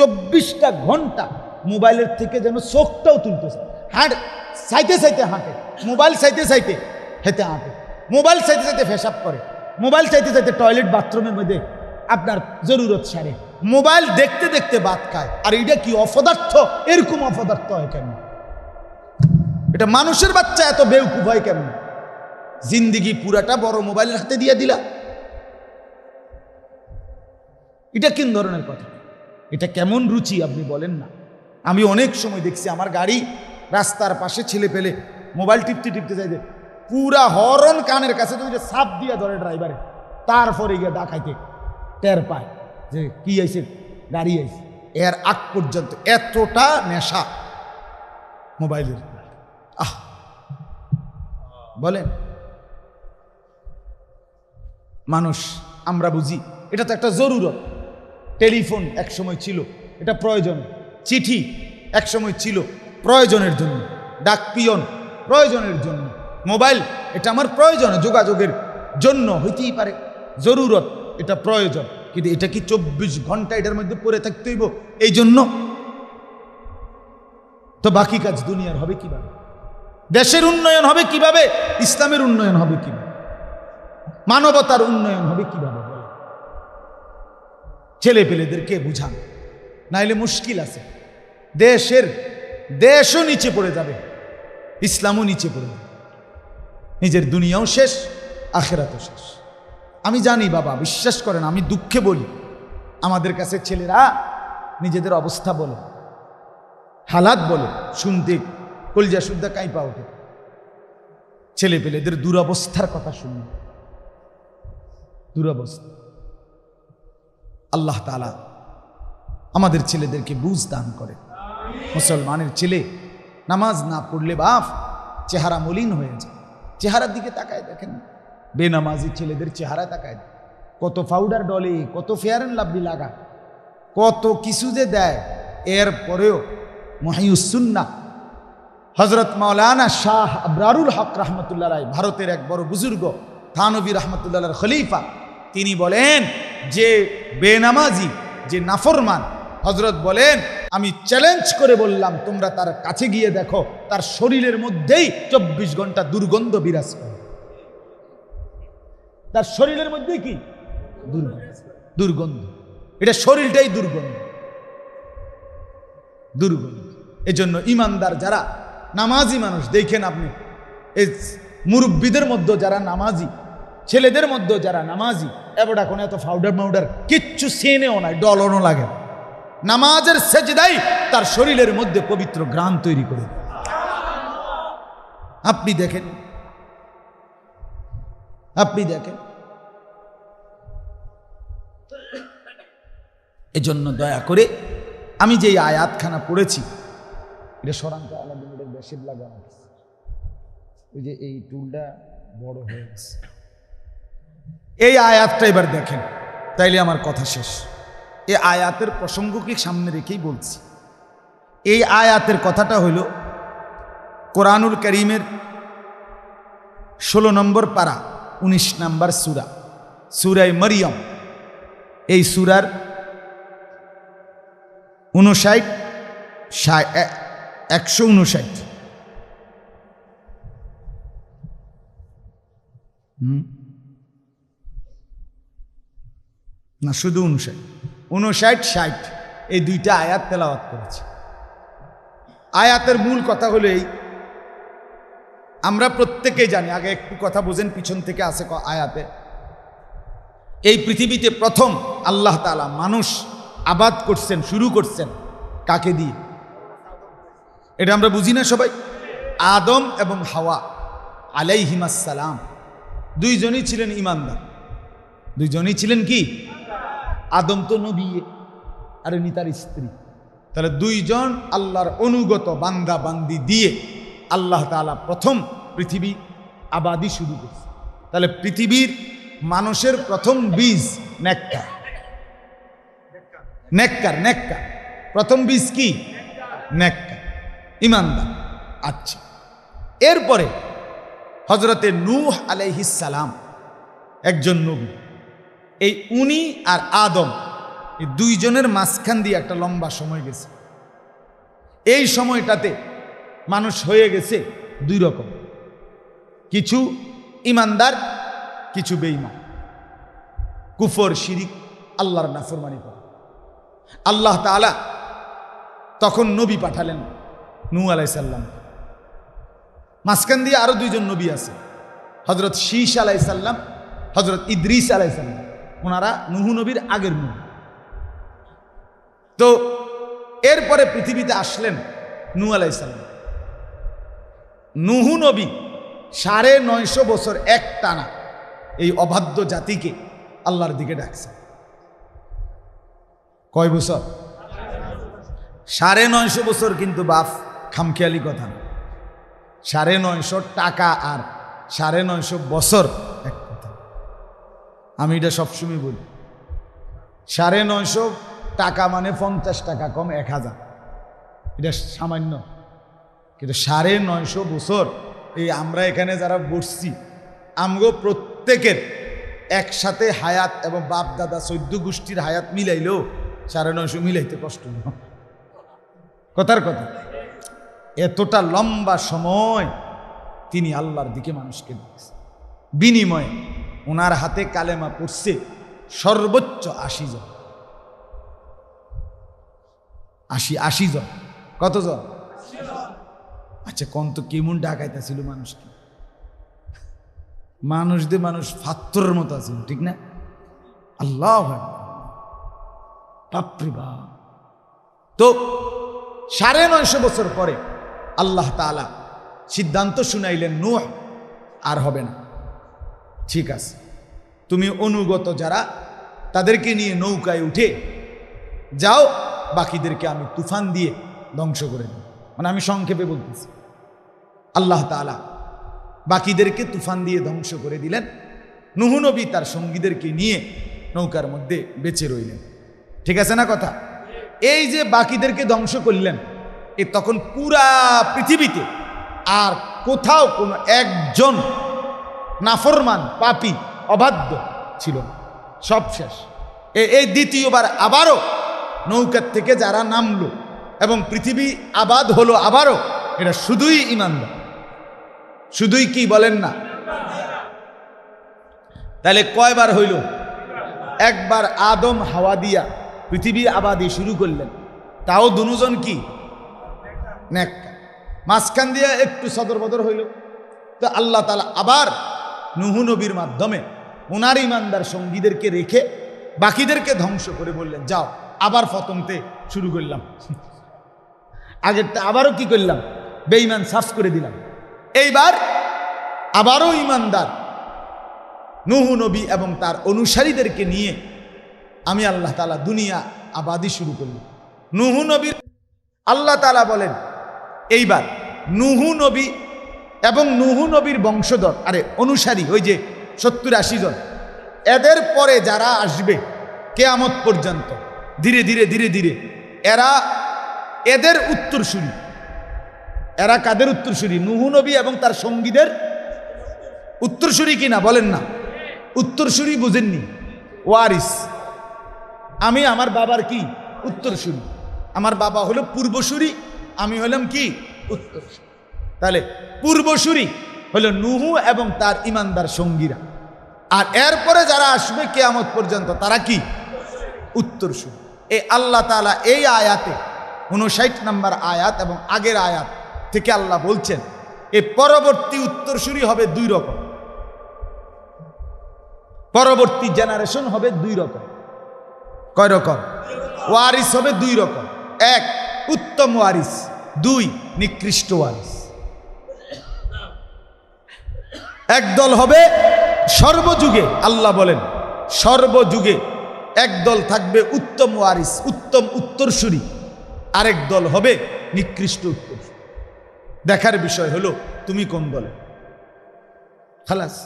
চব্বিশটা ঘণ্টা মোবাইলের থেকে যেন চোখটাও তুলতেছে হাঁট, সাইতে সাইতে হাঁটে, মোবাইল সাইতে সাইতে হেতে হাঁটে, মোবাইল সাইতে সাইতে ফেসাব করে, মোবাইল চাইতে চাইতে টয়লেট বাথরুমের মধ্যে আপনার জরুরত সারে। মোবাইল দেখতে দেখতে বাদ খায়, আর এটা কি অপদার্থ? এরকম অপদার্থ হয় কেন? এটা মানুষের বাচ্চা এত বেউকুফ হয় কেমন জিন্দিগি পুরাটা বড় মোবাইলের হাতে দিয়ে দিলা। এটা কোন ধরনের কথা? এটা কেমন রুচি আপনি বলেন না। আমি অনেক সময় দেখছি আমার গাড়ি রাস্তার পাশে ছেলে পেলে মোবাইল টিপতে টিপতে যাইতে পুরা হরন কানের কাছে তো সাপ দিয়ে ধরে ড্রাইভারে তারপরে গিয়ে ডাকাইতে টের পায় যে কি আইছে, গাড়ি আইছে। এর আগ পর্যন্ত এতটা নেশা মোবাইলের। আহ! বলেন। মানুষ, আমরা বুঝি, এটা তো একটা জরুরত। টেলিফোন এক সময় ছিল, এটা প্রয়োজন। চিঠি এক সময় ছিল, প্রয়োজনের জন্য। ডাক পিয়ন প্রয়োজনের জন্য। মোবাইল, এটা আমার প্রয়োজন, যোগাযোগের জন্য হইতেই পারে। জরুরত, এটা প্রয়োজন। কিন্তু এটা কি চব্বিশ ঘণ্টা এটার মধ্যে পড়ে থাকতে হইব? এই জন্য তো বাকি কাজ দুনিয়ার হবে কীভাবে? দেশের উন্নয়ন হবে কীভাবে? ইসলামের উন্নয়ন হবে কীভাবে? মানবতার উন্নয়ন হবে কীভাবে? ছেলে পেলেদেরকে বুঝান। নাইলে মুশকিল আছে। দেশের, দেশও নিচে পড়ে যাবে। ইসলামও নিচে পড়ে যাবে। নিজের দুনিয়াও শেষ, আখেরাতও শেষ। আমি জানি বাবা, বিশ্বাস করেন, আমি দুঃখে বলি। আমাদের কাছে ছেলেরা নিজেদের অবস্থা বলে। হালাত বলে, শুনতে কলজা শুদ্ধা কাইপা ওঠে। ছেলে পেলেদের দুরবস্থার কথা শুনি দুরবস্থা। আল্লাহ তালা আমাদের ছেলেদেরকে বুঝ দান করে। মুসলমানের ছেলে নামাজ না পড়লে বাপ চেহারা মলিন হয়ে যায়। চেহারার দিকে তাকায় দেখেন। বেনামাজি ছেলেদের চেহারা তাকায়। কত পাউডার ডলে, কত ফেয়ার অ্যান্ড লাভলি লাগা। কত কিছু যে দেয়। এর পরেও মহিউসুন্না হজরত মাওলানা শাহ আবরারুল হক রহমতুল্লাহ রায় ভারতের এক বড় বুজুর্গ থানবী রহমতুল্লাহ খলিফা, তিনি বলেন যে বেনামাজি, যে নাফরমান হজরত বলেন, আমি চ্যালেঞ্জ করে বললাম, তোমরা তার কাছে গিয়ে দেখো, তার শরীরের মধ্যেই চব্বিশ ঘণ্টা দুর্গন্ধ বিরাজ করে। তার শরীরের মধ্যে কি? দুর্গন্ধ। এটা শরীরটাই দুর্গন্ধ। দুর্গন্ধ। এজন্য ইমানদার যারা, নামাজি মানুষ, দেখেন আপনি এই মুরব্বীদের মধ্যে যারা নামাজি ছেলেদের মধ্যে যারা নামাজি, এবার এখন এত ফাউডার মাউডার কিচ্ছু সেনেও নাই, ডলনও লাগে। নামাজের সেজদাই তার শরীরের মধ্যে পবিত্র গ্রাম তৈরি করে আপনি দেখেন আপনি দেখেন। এজন্য দয়া করে আমি যে আয়াতখানা পড়েছি, এটা সরান্ত আলাদিনের বেশির লাগে আমার ওই যে এই টুলটা বড় হয়ে গেছে। এই আয়াতটা এবার দেখেন। তাইলে আমার কথা শেষ। এই আয়াতের প্রসঙ্গকে সামনে রেখেই বলছি। এই আয়াতের কথাটা হইল কোরআনুল করিমের ষোলো নম্বর পাড়া উনিশ নম্বর সুরা সুরাই মরিয়ম। এই সুরার উনষাট একশো উনষাট হুম? না, শুধু উনষাট উনষাট ষাট, এই দুইটা আয়াত তেলাওয়াত করেছে। আয়াতের মূল কথা হলো এই, আমরা প্রত্যেকেই জানি, আগে একটু কথা বোঝেন, পিছন থেকে আসে আয়াতে। এই পৃথিবীতে প্রথম আল্লাহ তালা মানুষ আবাদ করছেন, শুরু করছেন কাকে দিয়ে? এটা আমরা বুঝি না সবাই? আদম এবং হাওয়া আলাই আলাইহিমাসালাম দুইজনই ছিলেন ইমানদার। দুইজনই ছিলেন কি? আদম তো নবী, আর উনি তার স্ত্রী। তাহলে দুইজন আল্লাহর অনুগত বান্দা বান্দি দিয়ে আল্লাহ তাআলা প্রথম পৃথিবী আবাদি শুরু করছে। তাহলে পৃথিবীর মানুষের প্রথম বীজ নেককার। নেককার নেককার। প্রথম বীজ কি? নেককার। ইমানদার। আচ্ছা। এরপরে হজরতে নূহ আলাইহিস সালাম একজন নবী। এই উনি আর আদম, এই দুইজনের মাঝখান দিয়ে একটা লম্বা সময় গেছে। এই সময়টাতে মানুষ হয়ে গেছে দুই রকম। কিছু ইমানদার, কিছু বেঈমান। কুফর, শিরিক, আল্লাহর নাফরমানি করে। আল্লাহ তাআলা তখন নবী পাঠালেন নূ আলাইসাল্লাম মাঝখান দিয়ে আরও দুইজন নবী আছে। হজরত শীষ আলাইসাল্লাম হজরত ইদ্রিস আলাইসাল্লাম ওনারা নুহু নবীর আগের নবী তো এরপরে পৃথিবীতে আসলেন নু আলাইসাল্লাম নুহু নবী সাড়ে নয়শো বছর এক টানা এই অবাধ্য জাতিকে আল্লাহর দিকে ডাকছে। কয় বছর? সাড়ে নয়শো বছর কিন্তু বাপ, খামখেয়ালি কথা সাড়ে নয়শো টাকা আর সাড়ে নয়শো বছর আমি এটা সবসময় বলি। সাড়ে নয়শো টাকা মানে পঞ্চাশ টাকা, কম এক হাজার। এটা সামান্য। কিন্তু সাড়ে নয়শো বছর এই আমরা এখানে যারা বসছি, আমগো প্রত্যেকের একসাথে হায়াত এবং বাপ, দাদা চৈদ্য গোষ্ঠীর হায়াত মিলাইলেও সাড়ে নয়শো মিলাইতে কষ্ট কথার কথা। এতটা লম্বা সময় তিনি আল্লাহর দিকে মানুষকে দিয়েছে বিনিময়ে ওনার হাতে কালেমা পড়ছে সর্বোচ্চ আশি জন। আশি আশি জন। কতজন আচ্ছা কোন তো কেমন ডাকাইতেছিল মানুষকে? মানুষ দিয়ে মানুষ ফাত্তরের মতো আছে ঠিক না? আল্লাহ বাপরে বাপ। তো সাড়ে নয়শো বছর পরে আল্লাহ তাআলা সিদ্ধান্ত শুনাইলেন, নূহ, আর হবে না। ঠিক আছে। তুমি অনুগত যারা, তাদেরকে নিয়ে নৌকায় উঠে যাও, বাকিদেরকে আমি তুফান দিয়ে ধ্বংস করে দেব। মানে আমি সংক্ষেপে বলতেছি। আল্লাহ তাআলা বাকিদেরকে তুফান দিয়ে ধ্বংস করে দিলেন। নুহু নবী তার সঙ্গীদেরকে নিয়ে নৌকার মধ্যে বেঁচে রইলেন। ঠিক আছে না কথা? এই যে বাকিদেরকে ধ্বংস করলেন, এ তখন পুরা পৃথিবীতে আর কোথাও কোনো একজন নাফরমান, পাপি, অবাধ্য ছিল। সব শেষ। এই দ্বিতীয়বার আবারও নৌকার থেকে যারা নামলো এবং পৃথিবী আবাদ হলো আবারও এটা শুধুই ইমানদার। শুধুই কি বলেন না? তাহলে কয়বার হইল? একবার আদম হাওয়া দিয়া পৃথিবী আবাদি শুরু করলেন। তাও দুজন কি? নেককার। মাঝখান দিয়া একটু সদর বদর হইল। তো আল্লাহ তালা আবার নুহু নবীর মাধ্যমে ওনার ইমানদার সঙ্গীদেরকে রেখে বাকিদেরকে ধ্বংস করে বললেন, যাও, আবার ফতমতে শুরু করলাম। আগেরটা আবারও কি করলাম? বেঈমান সাফ করে দিলাম। এইবার আবারও ইমানদার নুহু নবী এবং তার অনুসারীদেরকে নিয়ে আমি আল্লাহ তালা দুনিয়া আবাদি শুরু করলাম। নুহু নবীর আল্লাহ তালা বলেন, এইবার নুহু নবী এবং নুহু নবীর বংশধর, আরে অনুসারী, ওই যে সত্তর আশি জন। এদের পরে যারা আসবে কেয়ামত পর্যন্ত, ধীরে ধীরে ধীরে ধীরে, এরা এদের উত্তরসূরি। এরা কাদের উত্তরসূরি? নুহু নবী এবং তার সঙ্গীদের উত্তরসূরি কিনা বলেন না। উত্তরসূরি বুঝেননি। ওয়ারিস। আমি, আমার বাবার কি? উত্তরসূরি। আমার বাবা হলো পূর্বসূরি, আমি হলাম কি? উত্তরসূরি। তাহলে পূর্বসূরি হলো নুহু এবং তার ইমানদার সঙ্গীরা। আর এরপরে যারা আসবে কেয়ামত পর্যন্ত, তারা কি? উত্তরসূরি। এই আল্লাহ তাআলা এই আয়াতে উনষাট নম্বর আয়াত এবং আগের আয়াত থেকে আল্লাহ বলছেন এই পরবর্তী উত্তরসূরি হবে দুই রকম। পরবর্তী জেনারেশন হবে দুই রকম। কয় রকম? ওয়ারিস হবে দুই রকম। এক, উত্তম ওয়ারিস। দুই, নিকৃষ্ট ওয়ারিস। একদল হবে সর্বযুগে, আল্লাহ বলেন, সর্বযুগে একদল থাকবে উত্তম ওয়ারিস, উত্তম উত্তরসূরি। আরেক দল হবে নিকৃষ্ট উত্তর দেখার বিষয় হলো, তুমি কোন দলে? খালাস।